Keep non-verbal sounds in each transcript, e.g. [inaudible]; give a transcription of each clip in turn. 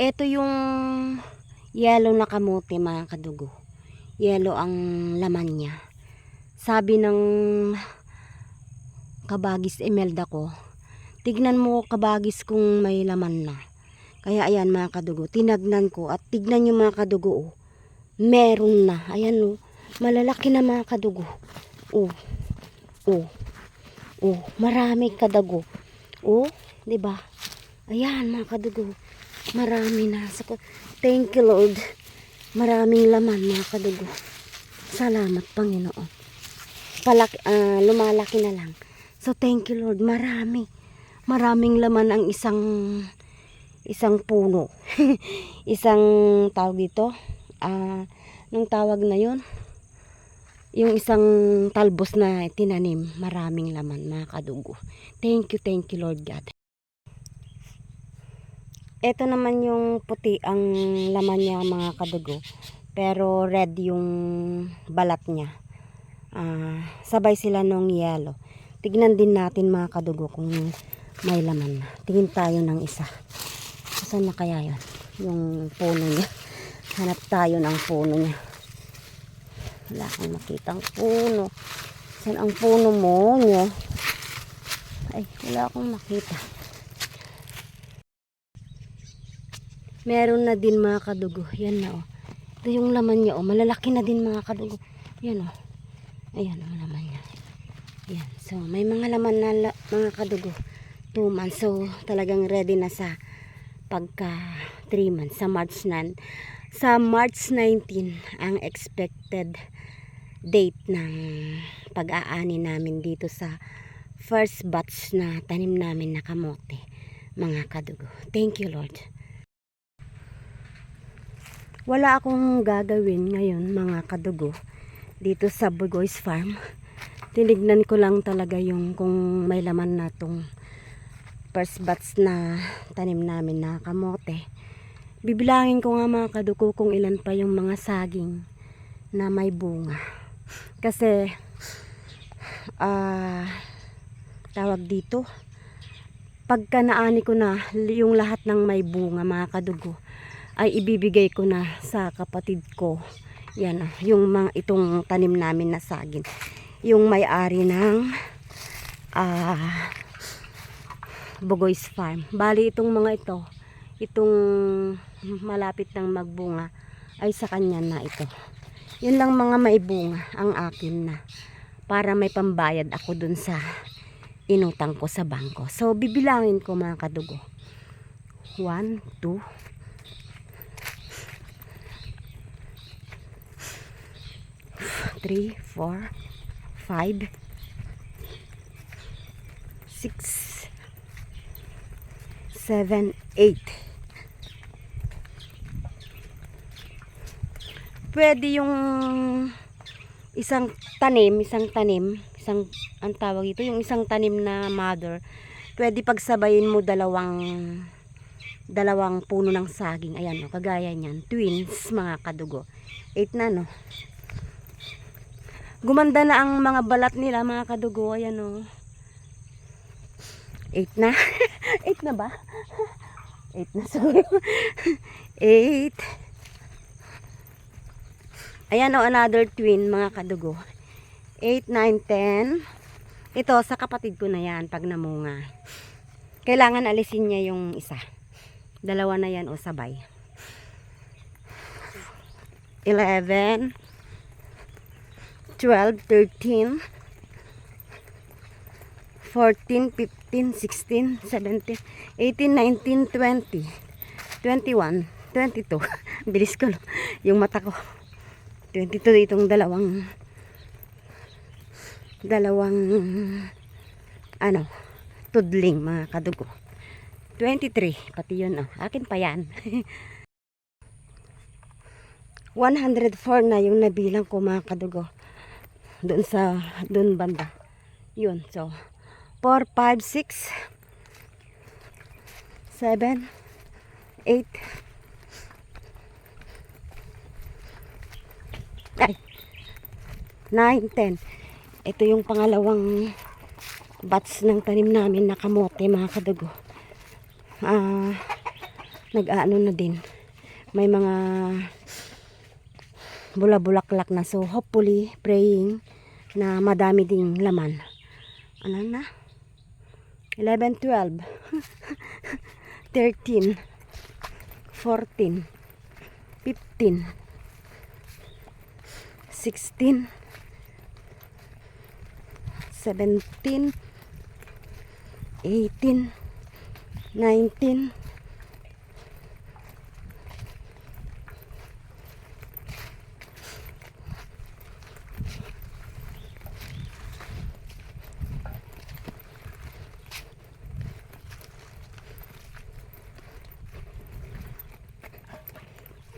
Ito yung yellow na kamote mga kadugo. Yellow ang laman niya. Sabi ng kabagis Emelda ko, tignan mo kabagis kung may laman na. Kaya ayan mga kadugo, tinagnan ko at tignan nyo mga kadugo, oh, meron na. Ayan oh, malalaki na mga kadugo. Oh, oh, oh, marami kadago. Oh, ba? Ayan mga kadugo, marami na. So, thank you Lord. Maraming laman mga kadugo. Salamat Panginoon. Palaki, ah, lumalaki na lang. So thank you Lord, marami. Maraming laman ang isang isang puno. [laughs] isang tawag dito. Ah, nung tawag na 'yon. Yung isang talbos na tinanim, maraming laman mga kadugo. Thank you, thank you Lord God. Ito naman yung puti ang laman niya mga kadugo. Pero red yung balat niya. Ah, sabay sila nung yellow. Tignan din natin mga kadugo kung may laman na. Tingin tayo ng isa. Saan na kaya yun? Yung puno niya. Hanap tayo ng puno niya. Wala akong makitang puno. Saan ang puno mo niya? Ay, wala akong makita. Meron na din mga kadugo. Yan na oh. Ito yung laman niya oh. Malalaki na din mga kadugo. Yan oh. Ayan ang laman niya. Yan. So, may mga laman na la- mga kadugo. 2 months. So, talagang ready na sa pagka 3 months. Sa March 9. Sa March 19 ang expected date ng pag-aani namin dito sa first batch na tanim namin na kamote. Mga kadugo. Thank you Lord. Wala akong gagawin ngayon mga kadugo dito sa Bugoy's Farm. Tinignan ko lang talaga yung kung may laman na tong first batch na tanim namin na kamote. Bibilangin ko nga mga kadugo kung ilan pa yung mga saging na may bunga. Kasi ah tawag dito pagka naani ko na yung lahat ng may bunga mga kadugo ay ibibigay ko na sa kapatid ko. Yan yung mga itong tanim namin na saging. Yung may-ari ng ah Bugoy's Farm. Bali itong mga ito, itong malapit ng magbunga ay sa kanya na ito. Yun lang mga may bunga ang akin na para may pambayad ako dun sa inutang ko sa bangko. So bibilangin ko mga kadugo. 1, 2, 3, 4, 5, 6, 7, 8. Pwede yung isang tanim, isang tanim, isang, ang tawag ito, yung isang tanim na mother, pwede pagsabayin mo dalawang dalawang puno ng saging. Ayan, no, kagaya niyan. Twins, mga kadugo. 8 na, no? Gumanda na ang mga balat nila, mga kadugo. Ayan, no? 8 na. [laughs] 8 na ba? 8 na, sorry. [laughs] 8. Ayan, no, another twin, mga kadugo. 8, 9, 10. Ito, sa kapatid ko na yan, pag namunga. Kailangan alisin niya yung isa. Dalawa na yan o sabay. 11 12, 13 14, 15, 16, 17 18, 19, 20 21, 22 bilis ko yung mata ko 22 itong dalawang dalawang ano tudling mga kadugo 23. Pati yun, oh. Akin pa yan. [laughs] 104 na yung nabilang ko mga kadugo. Doon sa, doon banda. Yun, so. 4, 5, 6, 7, 8, ay, 9, 10. Ito yung pangalawang batch ng tanim namin na kamote mga kadugo ah nag-aano na din. May mga bula-bulaklak na. So, hopefully, praying na madami ding laman. Ano na? 11, 12, 13, 14, 15, 16, 17, 18, 19,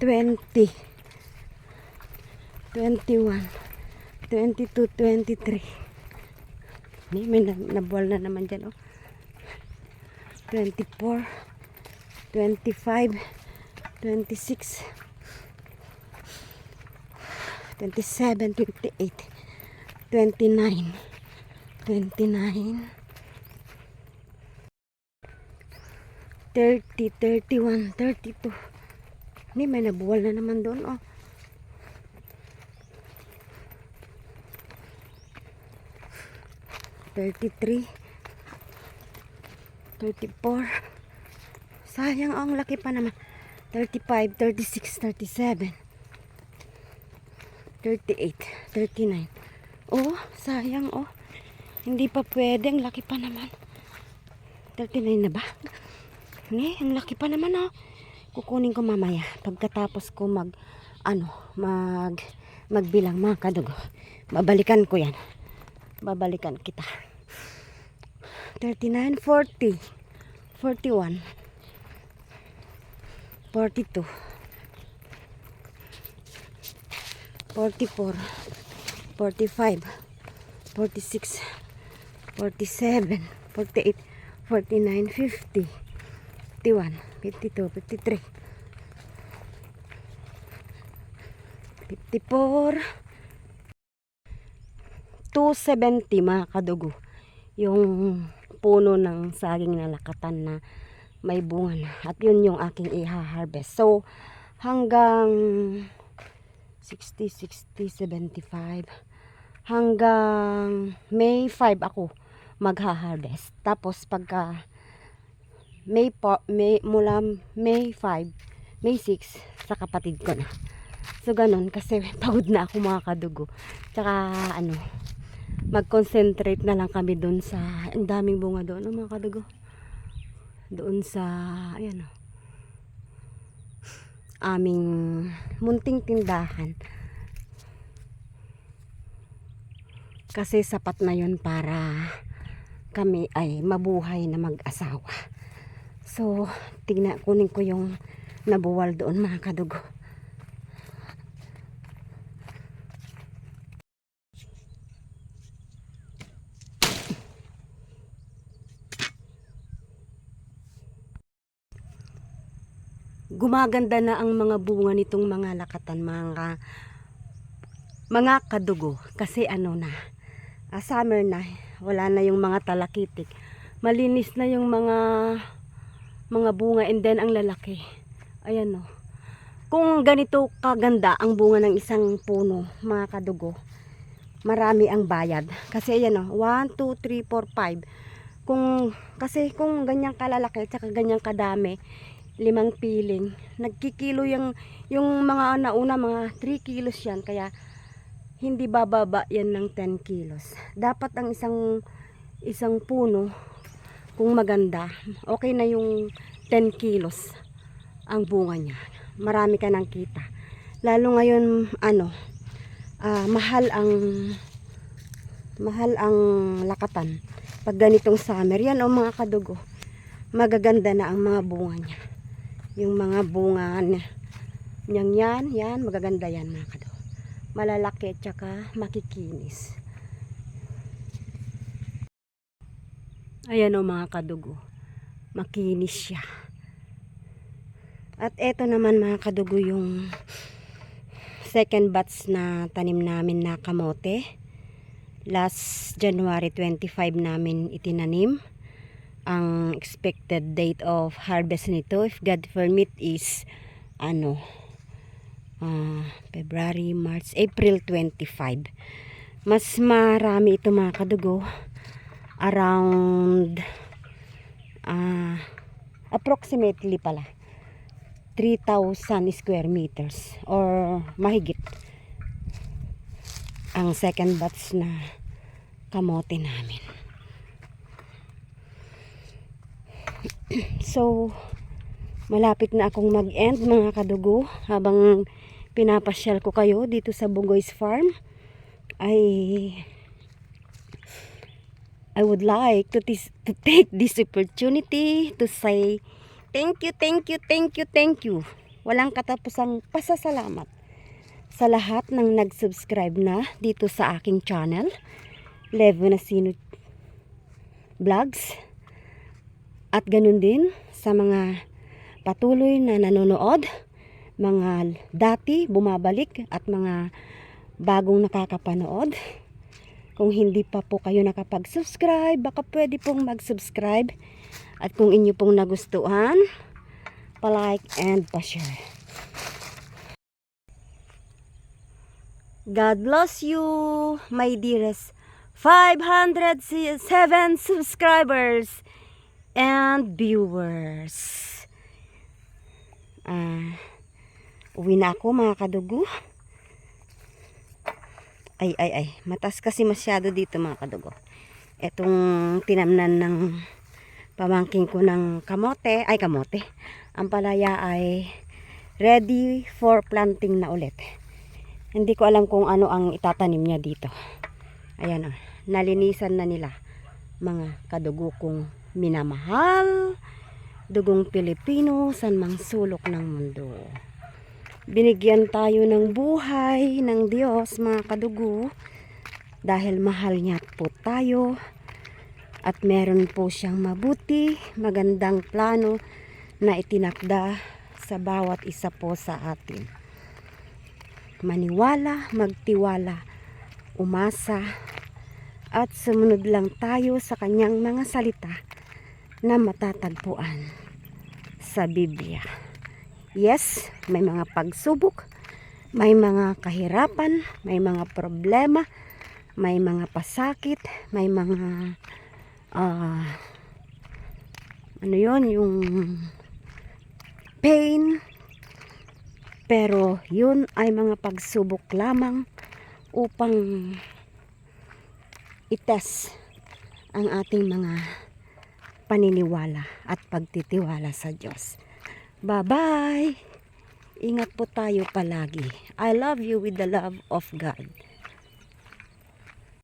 twenty, twenty-one, twenty-two, twenty-three. May, may na, nabuwal na naman dyan, oh. 24, 25, 26, 27, 28, 29, 29, 30, 31, 32. Hindi, may nabuwal na naman doon, oh. Thirty-three. 34. Sayang, oh, ang laki pa naman. 35, 36, 37. 38, 39. Oh, sayang, oh. Hindi pa pwede, ang laki pa naman. 39 na ba? Hindi, ang laki pa naman, oh. Kukunin ko mamaya. Pagkatapos ko mag, ano, mag, magbilang mga kadugo. Babalikan ko yan. Babalikan kita. 39, 40, 41, 42, 44, 45, 46, 47, 48, 49, 50, 51, 52, 53, 54, 270 mga kadugo. Yung puno ng saging na lakatan na may bunga na. At yun yung aking iha-harvest. So, hanggang 60, 60, 75, hanggang May 5 ako magha-harvest. Tapos pagka May, po, May mula May 5, May 6, sa kapatid ko na. So, ganun. Kasi [laughs] pagod na ako mga kadugo. Tsaka, ano, mag-concentrate na lang kami doon sa ang daming bunga doon no, mga kadugo doon sa ayan o aming munting tindahan kasi sapat na yon para kami ay mabuhay na mag-asawa so tignan kunin ko yung nabuwal doon mga kadugo. Gumaganda na ang mga bunga nitong mga lakatan mga mga kadugo. Kasi ano na ah, summer na wala na yung mga talakitik. Malinis na yung mga mga bunga and then ang lalaki ayan o kung ganito kaganda ang bunga ng isang puno mga kadugo marami ang bayad kasi ayan o 1, 2, 3, 4, 5 kung kasi kung ganyang kalalaki at ganyan kadami limang piling. Nagkikilo yung, yung mga nauna, mga 3 kilos yan. Kaya, hindi bababa yan ng 10 kilos. Dapat ang isang, isang puno, kung maganda, okay na yung 10 kilos ang bunga niya. Marami ka nang kita. Lalo ngayon, ano, ah, mahal ang, mahal ang lakatan. Pag ganitong summer, yan o mga kadugo. Magaganda na ang mga bunga niya yung mga bunga niya. Yan, yan, magaganda yan mga kado. Malalaki at saka makikinis. Ayan o mga kadugo. Makinis siya. At eto naman mga kadugo yung second batch na tanim namin na kamote. Last January 25 namin itinanim. ang expected date of harvest nito if God permit is ano ah, February, March, April 25 mas marami ito mga kadugo around ah approximately pala 3,000 square meters or mahigit ang second batch na kamote namin. So malapit na akong mag-end mga kadugo habang pinapasyal ko kayo dito sa Bugoy's Farm. Ay I would like to, to [laughs] take this opportunity to say thank you, thank you, thank you, thank you. Walang katapusang pasasalamat sa lahat ng nag-subscribe na dito sa aking channel, Levo Nasino Vlogs. At ganun din sa mga patuloy na nanonood, mga dati bumabalik at mga bagong nakakapanood. Kung hindi pa po kayo nakapag-subscribe, baka pwede pong mag-subscribe. At kung inyo pong nagustuhan, pa-like and pa-share. God bless you, my dearest 507 subscribers and viewers. Ah, uwi na ako mga kadugo. Ay, ay, ay. Matas kasi masyado dito mga kadugo. Etong tinamnan ng pamangking ko ng kamote. Ay, kamote. Ang palaya ay ready for planting na ulit. Hindi ko alam kung ano ang itatanim niya dito. Ayan o. Nalinisan na nila. Mga kadugo kong minamahal. Dugong Pilipino, san mang sulok ng mundo binigyan tayo ng buhay ng Diyos mga kadugo dahil mahal niya po tayo at meron po siyang mabuti, magandang plano na itinakda sa bawat isa po sa atin. Maniwala, magtiwala, umasa, at sumunod lang tayo sa kanyang mga salita na matatagpuan sa Biblia. Yes, may mga pagsubok, may mga kahirapan, may mga problema, may mga pasakit, may mga ah ano yon yung pain. Pero yun ay mga pagsubok lamang upang ites ang ating mga paniniwala at pagtitiwala sa Diyos. Bye-bye! Ingat po tayo palagi. I love you with the love of God.